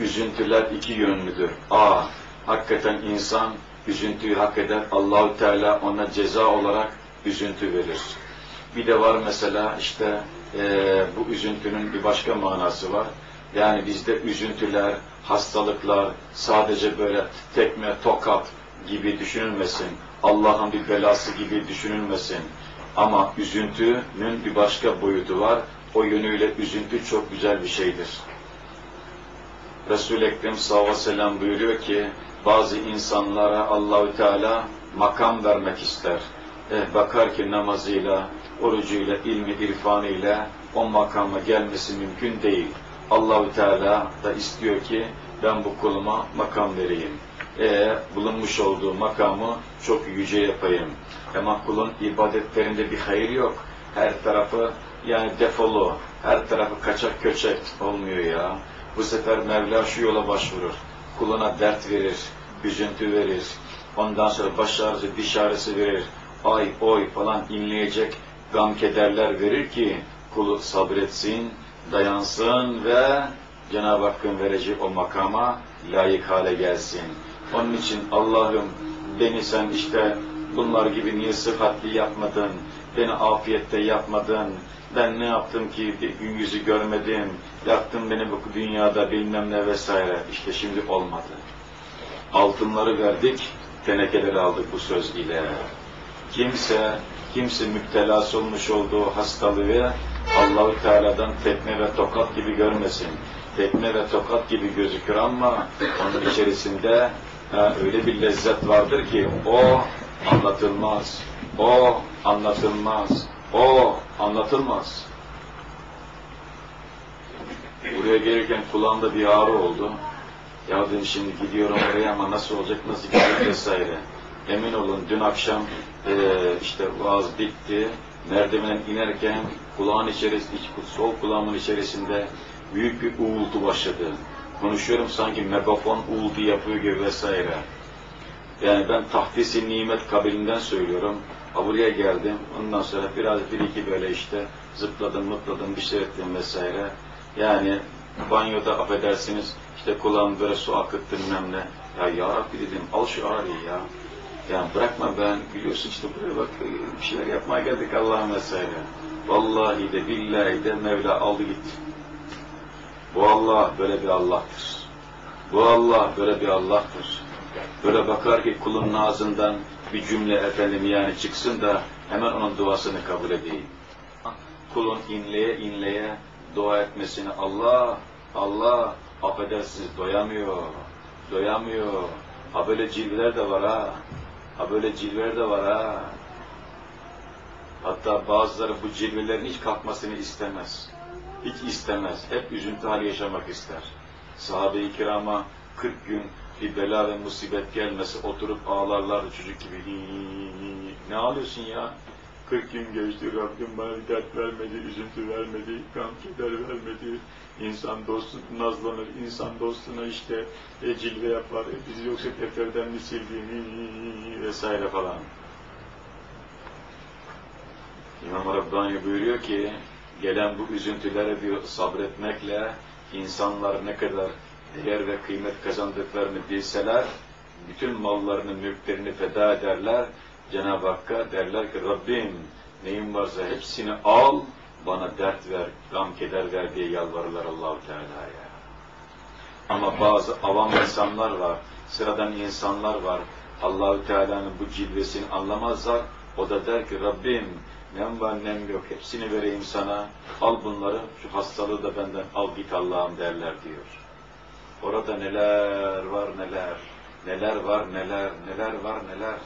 üzüntüler iki yönlüdür. A. Hakikaten insan üzüntüyü hak eder. Allahu Teala ona ceza olarak üzüntü verir. Bir de var mesela işte eee, bu üzüntünün bir başka manası var. Yani bizde üzüntüler, hastalıklar sadece böyle tekme, tokat gibi düşünülmesin. Allah'ın bir belası gibi düşünülmesin. Ama üzüntünün bir başka boyutu var. O yönüyle üzüntü çok güzel bir şeydir. Resul-i Ekrem sallallahu aleyhi ve sellem buyuruyor ki bazı insanlara Allahü Teala makam vermek ister. Eh, bakar ki namazıyla, orucuyla, ilmi, irfanıyla o makama gelmesi mümkün değil. Allahü Teala da istiyor ki ben bu kuluma makam vereyim. E, bulunmuş olduğu makamı çok yüce yapayım. Ama kulun ibadetlerinde bir hayır yok. Her tarafı yani defolu, her tarafı kaçak köçek olmuyor ya. Bu sefer Mevla şu yola başvurur. Kuluna dert verir, üzüntü verir. Ondan sonra baş ağrısı, diş ağrısı verir. Ay, oy falan inleyecek gam kederler verir ki kulu sabretsin, dayansın ve Cenab-ı Hakk'ın vereceği o makama layık hale gelsin. Onun için Allah'ım beni sen işte bunlar gibi niye sıhhatli yapmadın, beni afiyette yapmadın, ben ne yaptım ki gün yüzü görmedim, yaktın beni bu dünyada bilmem ne vesaire. İşte şimdi olmadı. Altınları verdik, tenekeleri aldık bu söz ile. Kimse, kimse müptelası olmuş olduğu hastalığı Allahu Teala'dan tekme ve tokat gibi görmesin. Tekme ve tokat gibi gözükür ama onun içerisinde ha, öyle bir lezzet vardır ki o anlatılmaz. O anlatılmaz. O anlatılmaz. Buraya gelirken kulağımda bir ağrı oldu. Ya dedim şimdi gidiyorum oraya ama nasıl olacak, nasıl gidecek vesaire. Emin olun dün akşam eee, işte vaaz bitti. Merdivenden inerken kulağın içerisinde, iç, sol kulağımın içerisinde büyük bir uğultu başladı. Konuşuyorum sanki megafon uğultu yapıyor gibi vesaire. Yani ben tahdisi nimet kabilinden söylüyorum. Buraya geldim. Ondan sonra biraz bir iki böyle işte zıpladım, mıpladım, bir şey ettim vesaire. Yani banyoda affedersiniz işte kulağım böyle su akıttı bilmem ne. Ya ya Rabbi dedim al şu ağrıyı ya. Yani bırakma ben biliyorsun işte buraya bak bir şeyler yapmaya geldik Allah'ın vesaire. Vallahi de billahi de Mevla aldı gitti. Bu Allah böyle bir Allah'tır. Bu Allah böyle bir Allah'tır. Böyle bakar ki kulun ağzından bir cümle efendim yani çıksın da hemen onun duasını kabul edeyim. Kulun inleye inleye dua etmesini Allah, Allah affedersiniz doyamıyor, doyamıyor. Ha böyle cilveler de var ha, ha böyle cilveler de var ha. Hatta bazıları bu cilvelerin hiç kalkmasını istemez. Hiç istemez. Hep üzüntü hali yaşamak ister. Sahabe-i kirama 40 gün bir bela ve musibet gelmesi oturup ağlarlardı çocuk gibi. Ne ağlıyorsun ya? 40 gün geçti Rabbim bana dert vermedi, üzüntü vermedi, gam keder vermedi. İnsan dostu nazlanır, insan dostuna işte e, cilve yapar, e, bizi yoksa defterden mi sildi hi, hi, hi, vesaire falan. İmam Rabbani buyuruyor ki, gelen bu üzüntülere bir sabretmekle insanlar ne kadar değer ve kıymet kazandıklarını bilseler, bütün mallarını, mülklerini feda ederler. Cenab-ı Hakk'a derler ki Rabbim neyin varsa hepsini al, bana dert ver, gam keder ver diye yalvarırlar Allahu Teala'ya. Ama bazı avam insanlar var, sıradan insanlar var. Allahü Teala'nın bu cilvesini anlamazlar. O da der ki Rabbim nem var nem yok hepsini vereyim sana. Al bunları şu hastalığı da benden al git Allah'ım derler diyor. Orada neler var neler, neler var neler, neler var neler.